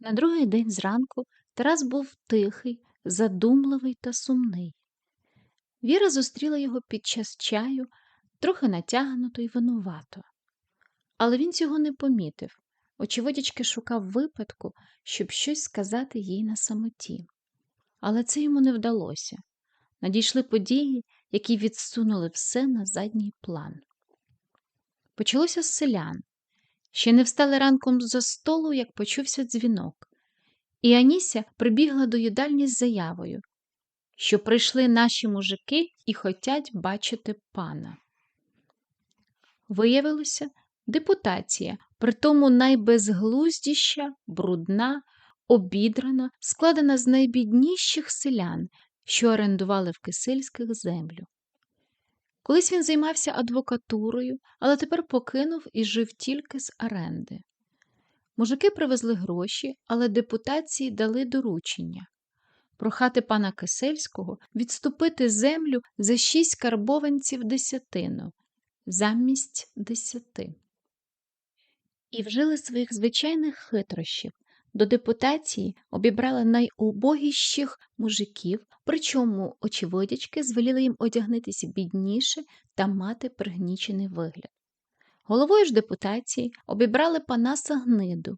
На другий день зранку Тарас був тихий, задумливий та сумний. Віра зустріла його під час чаю, трохи натягнуто й винувато. Але він цього не помітив, очевидячки шукав випадку, щоб щось сказати їй на самоті. Але це йому не вдалося. Надійшли події, які відсунули все на задній план. Почалося з селян. Ще не встали ранком за столу, як почувся дзвінок, і Аніся прибігла до їдальні з заявою, що прийшли наші мужики і хотять бачити пана. Виявилося, депутація, притому найбезглуздіща, брудна, обідрана, складена з найбідніших селян, що орендували в Кисельських землю. Колись він займався адвокатурою, але тепер покинув і жив тільки з оренди. Мужики привезли гроші, але депутації дали доручення прохати пана Кисельського відступити землю за шість карбованців десятину замість десяти. І вжили своїх звичайних хитрощів. До депутації обібрали найубогіших мужиків, причому очевидячки звеліли їм одягнутися бідніше та мати пригнічений вигляд. Головою ж депутації обібрали Панаса Гниду,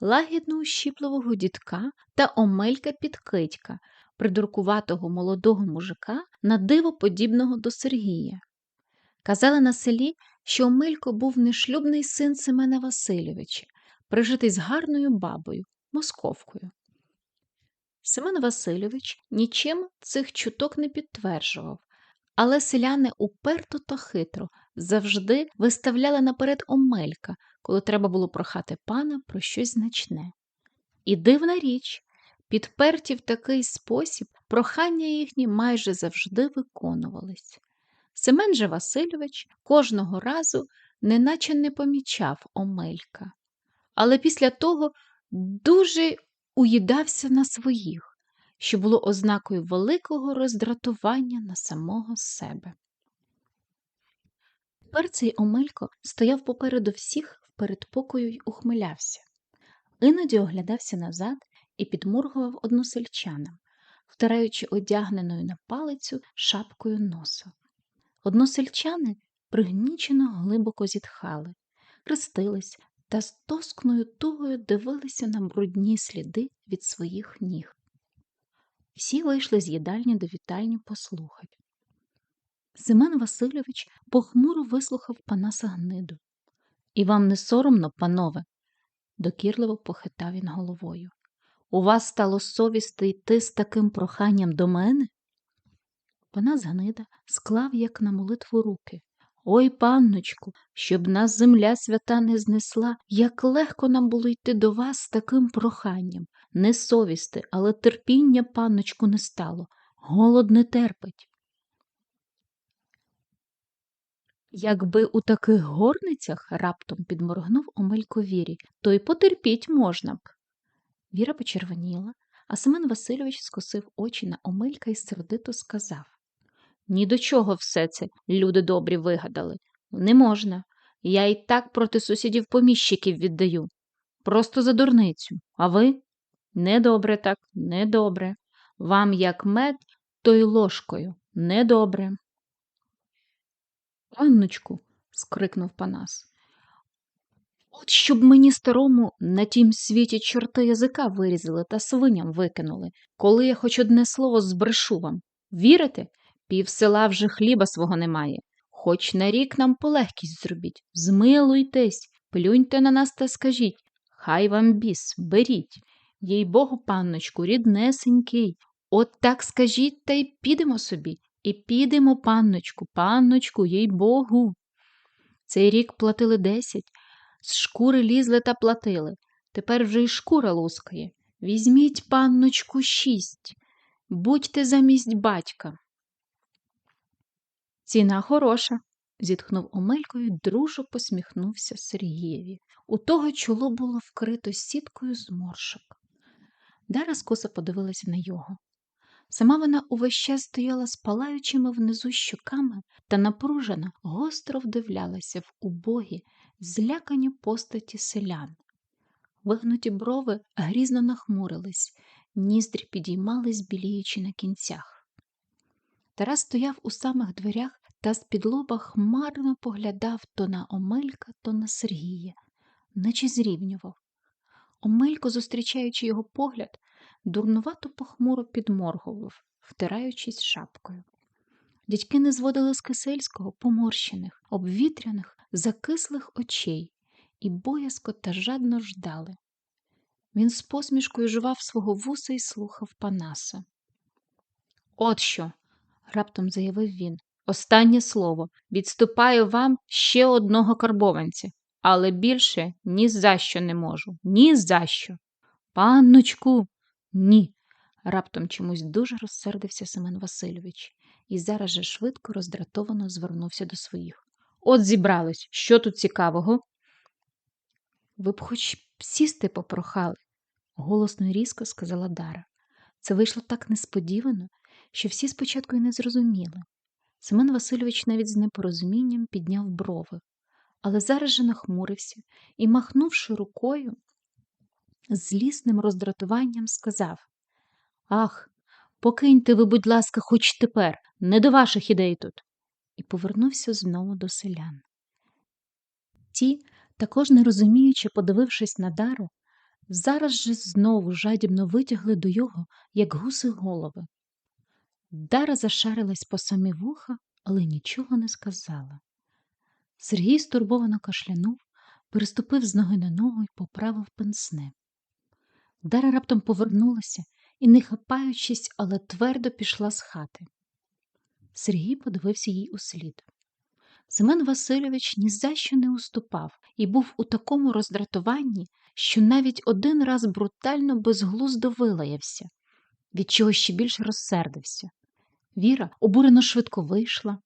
лагідно ущіпливого дідка та Омелька Підкидька, придуркуватого молодого мужика на диво подібного до Сергія. Казали на селі, що Омелько був нешлюбний син Семена Васильовича, прижитий з гарною бабою, московкою. Семен Васильович нічим цих чуток не підтверджував, але селяни уперто та хитро завжди виставляли наперед Омелька, коли треба було прохати пана про щось значне. І дивна річ, підперті в такий спосіб, прохання їхні майже завжди виконувались. Семен же Васильович кожного разу неначе не помічав Омелька, але після того дуже уїдався на своїх що було ознакою великого роздратування на самого себе. Тепер цей Омелько стояв попереду всіх в передпокою й ухмилявся. Іноді оглядався назад і підморгував односельчанам, втираючи одягненою на палицю шапкою носа. Односельчани пригнічено глибоко зітхали, хрестились та з тоскною тугою дивилися на брудні сліди від своїх ніг. Всі вийшли з їдальні до вітальні послухати. Семен Васильович похмуро вислухав Панаса гниду. І вам не соромно, панове, докірливо похитав він головою. У вас стало совісти йти з таким проханням до мене? Панас Гнида склав, як на молитву руки. Ой, панночку, щоб нас земля свята не знесла, як легко нам було йти до вас з таким проханням. Не совісти, але терпіння панночку не стало, голод не терпить. Якби у таких горницях раптом підморгнув Омелько Вірі, то й потерпіть можна б. Віра почервоніла, а Семен Васильович скосив очі на Омелька і сердито сказав Ні до чого все це, люди добрі, вигадали. Не можна. Я й так проти сусідів поміщиків віддаю. Просто за дурницю. А ви? Недобре так, недобре. Вам як мед, то й ложкою. Недобре. Анночку, скрикнув Панас. От щоб мені старому на тім світі чорти язика вирізали та свиням викинули, коли я хоч одне слово збрешу вам. Вірите? Пів села вже хліба свого немає. Хоч на рік нам полегкість зробіть. Змилуйтесь, плюньте на нас та скажіть. Хай вам біс, беріть. Їй богу, панночку, ріднесенький. От так скажіть, та й підемо собі. І підемо, панночку, панночку, їй богу. Цей рік платили десять, з шкури лізли та платили. Тепер вже й шкура лускає. Візьміть, панночку, шість, будьте замість батька. Ціна хороша, зітхнув Омелько і дружо посміхнувся Сергієві. У того чоло було вкрито сіткою зморшок. Дара скоса подивилася на його. Сама вона увесь час стояла з палаючими внизу щоками та напружено гостро вдивлялася в убогі, злякані постаті селян. Вигнуті брови грізно нахмурились, ніздрі підіймались, біліючи на кінцях. Тарас стояв у самих дверях та з-під лоба хмарно поглядав то на Омелька, то на Сергія, наче зрівнював. Омелько, зустрічаючи його погляд, дурнувато похмуро підморгував, втираючись шапкою. Дядьки не зводили з кисельського поморщених, обвітряних, закислих очей і боязко та жадно ждали. Він з посмішкою жував свого вуса і слухав Панаса. От що, раптом заявив він, останнє слово. Відступаю вам ще одного карбованця, але більше ні за що не можу, ні за що. Панночку, ні. Раптом чомусь дуже розсердився Семен Васильович і зараз же швидко роздратовано звернувся до своїх. От зібрались, що тут цікавого? Ви б хоч сісти попрохали, голосно і різко сказала Дара. Це вийшло так несподівано, що всі спочатку й не зрозуміли. Семен Васильович навіть з непорозумінням підняв брови, але зараз же нахмурився і, махнувши рукою, з злісним роздратуванням сказав Ах, покиньте ви, будь ласка, хоч тепер, не до ваших ідей тут. І повернувся знову до селян. Ті, також не розуміючи, подивившись на дару, зараз же знову жадібно витягли до його, як гуси голови. Дара зашарилась по самі вуха, але нічого не сказала. Сергій стурбовано кашлянув, переступив з ноги на ногу і поправив пенсне. Дара раптом повернулася і, не хапаючись, але твердо пішла з хати. Сергій подивився їй услід. Семен Васильович ні за що не уступав і був у такому роздратуванні, що навіть один раз брутально безглуздо вилаявся, від чого ще більше розсердився. Віра обурено швидко вийшла.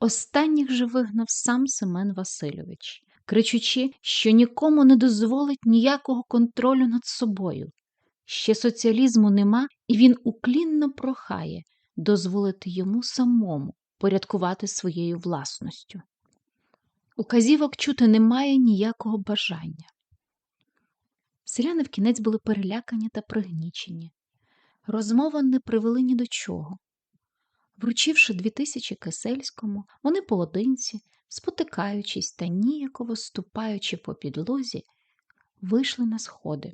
Останніх же вигнав сам Семен Васильович, кричучи, що нікому не дозволить ніякого контролю над собою. Ще соціалізму нема, і він уклінно прохає дозволити йому самому порядкувати своєю власністю. Указівок чути немає ніякого бажання. Селяни в кінець були перелякані та пригнічені. Розмова не привели ні до чого. Вручивши дві тисячі кисельському, вони поодинці, спотикаючись та ніяково ступаючи по підлозі, вийшли на сходи.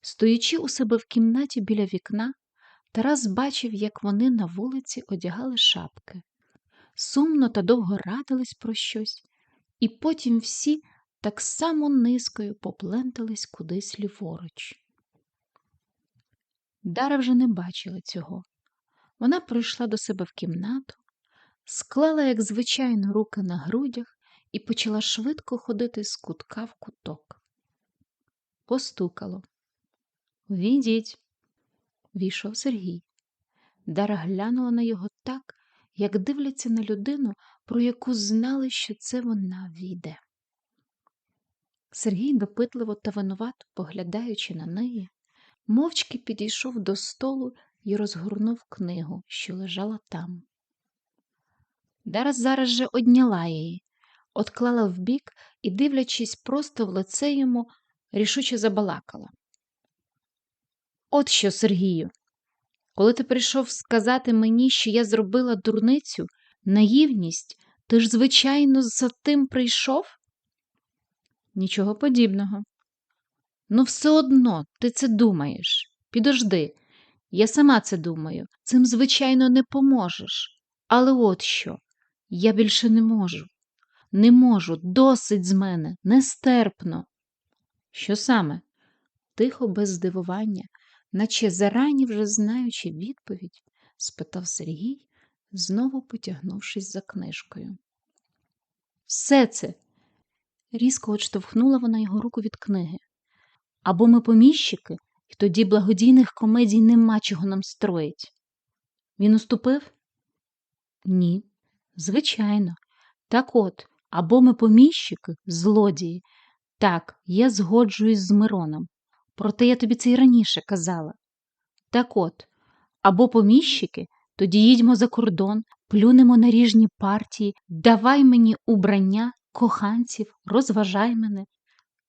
Стоячи у себе в кімнаті біля вікна, Тарас бачив, як вони на вулиці одягали шапки, сумно та довго радились про щось, і потім всі так само низкою поплентались кудись ліворуч. Дара вже не бачила цього. Вона прийшла до себе в кімнату, склала, як звичайно, руки на грудях і почала швидко ходити з кутка в куток. Постукало. Відіть, війшов Сергій. Дара глянула на його так, як дивляться на людину, про яку знали, що це вона війде. Сергій допитливо та винувато поглядаючи на неї, мовчки підійшов до столу і розгорнув книгу, що лежала там. Дара зараз же одняла її, отклала вбік і, дивлячись просто в лице йому, рішуче забалакала. От що, Сергію, коли ти прийшов сказати мені, що я зробила дурницю, наївність, ти ж, звичайно, за тим прийшов? Нічого подібного. Ну, все одно ти це думаєш. Підожди, я сама це думаю. Цим, звичайно, не поможеш. Але от що, я більше не можу. Не можу, досить з мене, нестерпно. Що саме? Тихо, без здивування, наче зарані вже знаючи відповідь, спитав Сергій, знову потягнувшись за книжкою. Все це. Різко отштовхнула вона його руку від книги. Або ми поміщики, і тоді благодійних комедій нема чого нам строїть. Він уступив? Ні, звичайно. Так от, або ми поміщики, злодії. Так, я згоджуюсь з Мироном. Проте я тобі це й раніше казала. Так от, або поміщики, тоді їдьмо за кордон, плюнемо на ріжні партії, давай мені убрання, коханців, розважай мене.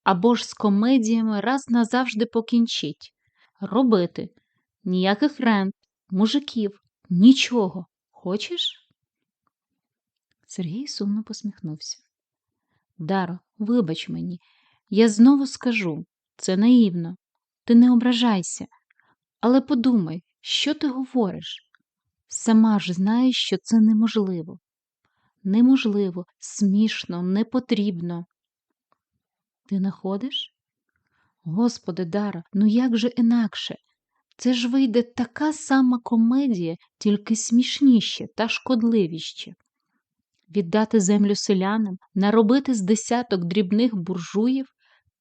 Або ж з комедіями раз назавжди покінчить. Робити. Ніяких рент, мужиків, нічого. Хочеш? Сергій сумно посміхнувся. Даро, вибач мені, я знову скажу це наївно. Ти не ображайся, але подумай, що ти говориш? Сама ж знаєш, що це неможливо. Неможливо, смішно, не потрібно. Ти находиш? Господи, Дара, ну як же інакше? Це ж вийде така сама комедія, тільки смішніше та шкодливіще. Віддати землю селянам, наробити з десяток дрібних буржуїв,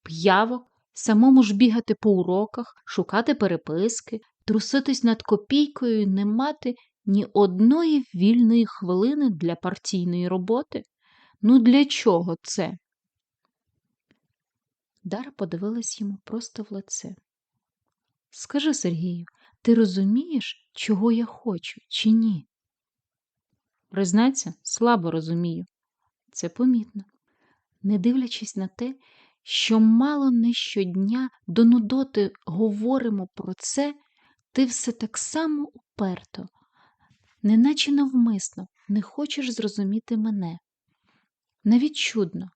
п'явок, самому ж бігати по уроках, шукати переписки, труситись над копійкою і не мати ні одної вільної хвилини для партійної роботи? Ну для чого це? Дара подивилась йому просто в лице. Скажи, Сергію, ти розумієш, чого я хочу, чи ні? Признаться, слабо розумію. Це помітно. Не дивлячись на те, що мало не щодня до Нудоти говоримо про це, ти все так само уперто, неначе навмисно не хочеш зрозуміти мене. Навіть чудно,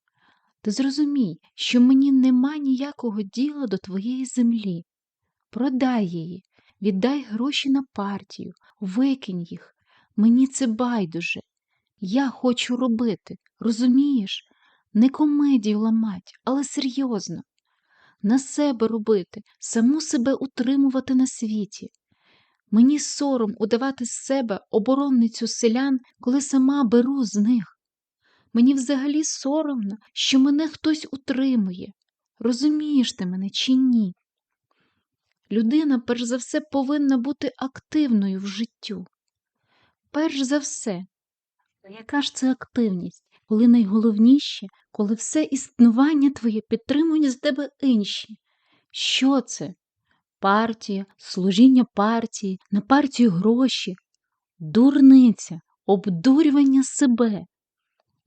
ти зрозумій, що мені нема ніякого діла до твоєї землі. Продай її, віддай гроші на партію, викинь їх. Мені це байдуже. Я хочу робити, розумієш? Не комедію ламать, але серйозно. На себе робити, саму себе утримувати на світі. Мені сором удавати з себе оборонницю селян, коли сама беру з них. Мені взагалі соромно, що мене хтось утримує. Розумієш ти мене чи ні? Людина, перш за все, повинна бути активною в життю. Перш за все, яка ж це активність, коли найголовніше, коли все існування твоє підтримують з тебе інші? Що це? Партія, служіння партії, на партію гроші, дурниця, обдурювання себе.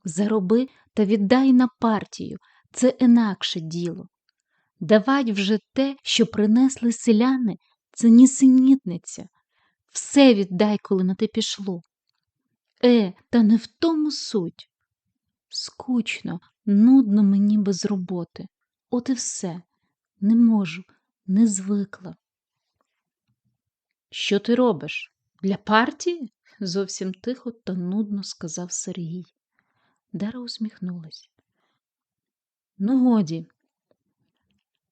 Зароби та віддай на партію це інакше діло. Давать вже те, що принесли селяни, це нісенітниця. Все віддай, коли на те пішло. Е, та не в тому суть. Скучно, нудно мені без роботи. От і все. Не можу, не звикла. Що ти робиш? Для партії? зовсім тихо та нудно сказав Сергій. Дара усміхнулась. Ну, годі.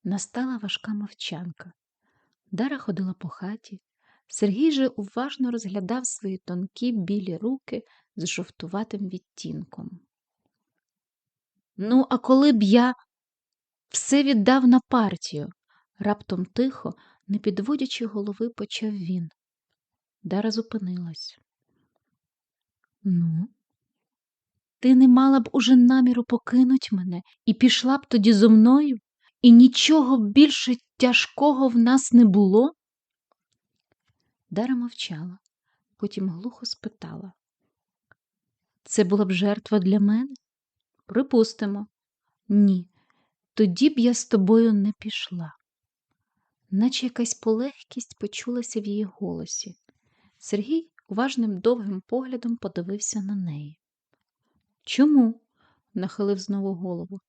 Настала важка мовчанка. Дара ходила по хаті. Сергій же уважно розглядав свої тонкі білі руки з жовтуватим відтінком. Ну, а коли б я все віддав на партію, раптом тихо, не підводячи голови, почав він. Дара зупинилась. Ну, ти не мала б уже наміру покинуть мене і пішла б тоді зо мною, і нічого більше тяжкого в нас не було? Дара мовчала, потім глухо спитала. Це була б жертва для мене? Припустимо, ні, тоді б я з тобою не пішла. Наче якась полегкість почулася в її голосі. Сергій уважним довгим поглядом подивився на неї. Чому? нахилив знову голову.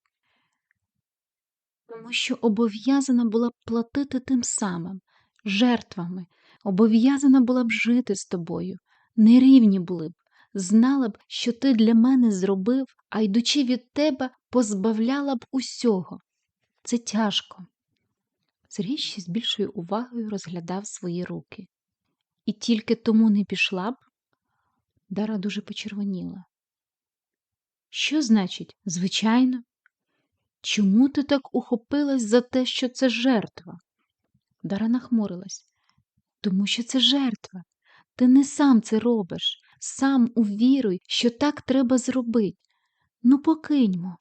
Тому що обов'язана була б платити тим самим, жертвами, обов'язана була б жити з тобою, нерівні були б, знала б, що ти для мене зробив, а йдучи від тебе, позбавляла б усього. Це тяжко. Сергій ще з більшою увагою розглядав свої руки. І тільки тому не пішла б? Дара дуже почервоніла. Що значить, звичайно? Чому ти так ухопилась за те, що це жертва? Дара нахмурилась. Тому що це жертва. Ти не сам це робиш, сам увіруй, що так треба зробити. Ну, покиньмо.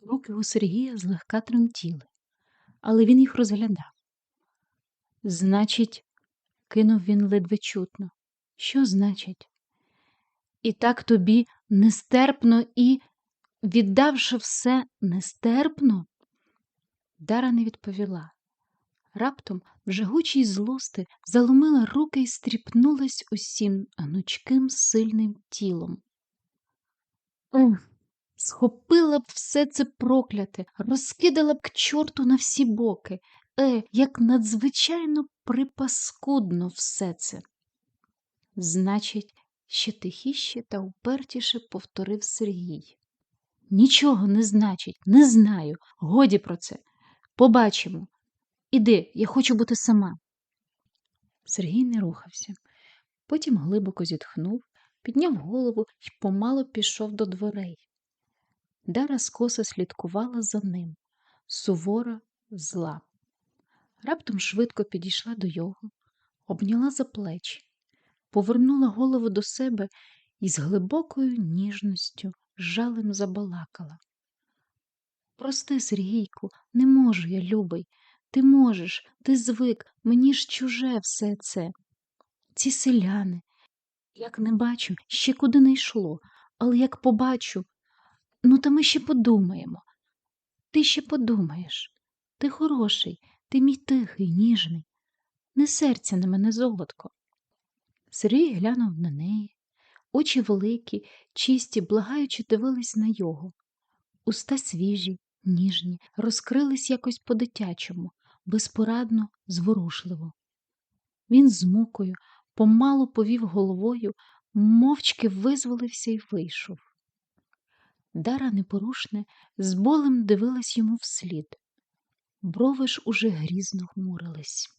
Руки у Сергія злегка тремтіли, але він їх розглядав. Значить, кинув він ледве чутно. Що значить? І так тобі нестерпно і віддавши все нестерпно? Дара не відповіла. Раптом в жагучій злости заломила руки і стріпнулась усім гнучким сильним тілом. Ех, схопила б все це прокляте, розкидала б к чорту на всі боки. Е, як надзвичайно припаскудно все це. Значить, ще тихіше та упертіше повторив Сергій. Нічого не значить, не знаю. Годі про це. Побачимо. Іди, я хочу бути сама. Сергій не рухався. Потім глибоко зітхнув, підняв голову і помало пішов до дверей. Дара скоса слідкувала за ним, сувора, зла. Раптом швидко підійшла до його, обняла за плечі, повернула голову до себе і з глибокою ніжністю, жалем забалакала. Прости, Сергійку, не можу я, любий. Ти можеш, ти звик, мені ж чуже все це. Ці селяни. Як не бачу, ще куди не йшло, але як побачу, ну та ми ще подумаємо. Ти ще подумаєш. Ти хороший, ти мій тихий, ніжний. Не серця на мене, золотко. Сергій глянув на неї, очі великі, чисті, благаючи дивились на його. Уста свіжі, ніжні, розкрились якось по-дитячому, безпорадно, зворушливо. Він з мукою помалу повів головою, мовчки визволився і вийшов. Дара непорушне з болем дивилась йому вслід. Брови ж уже грізно хмурились.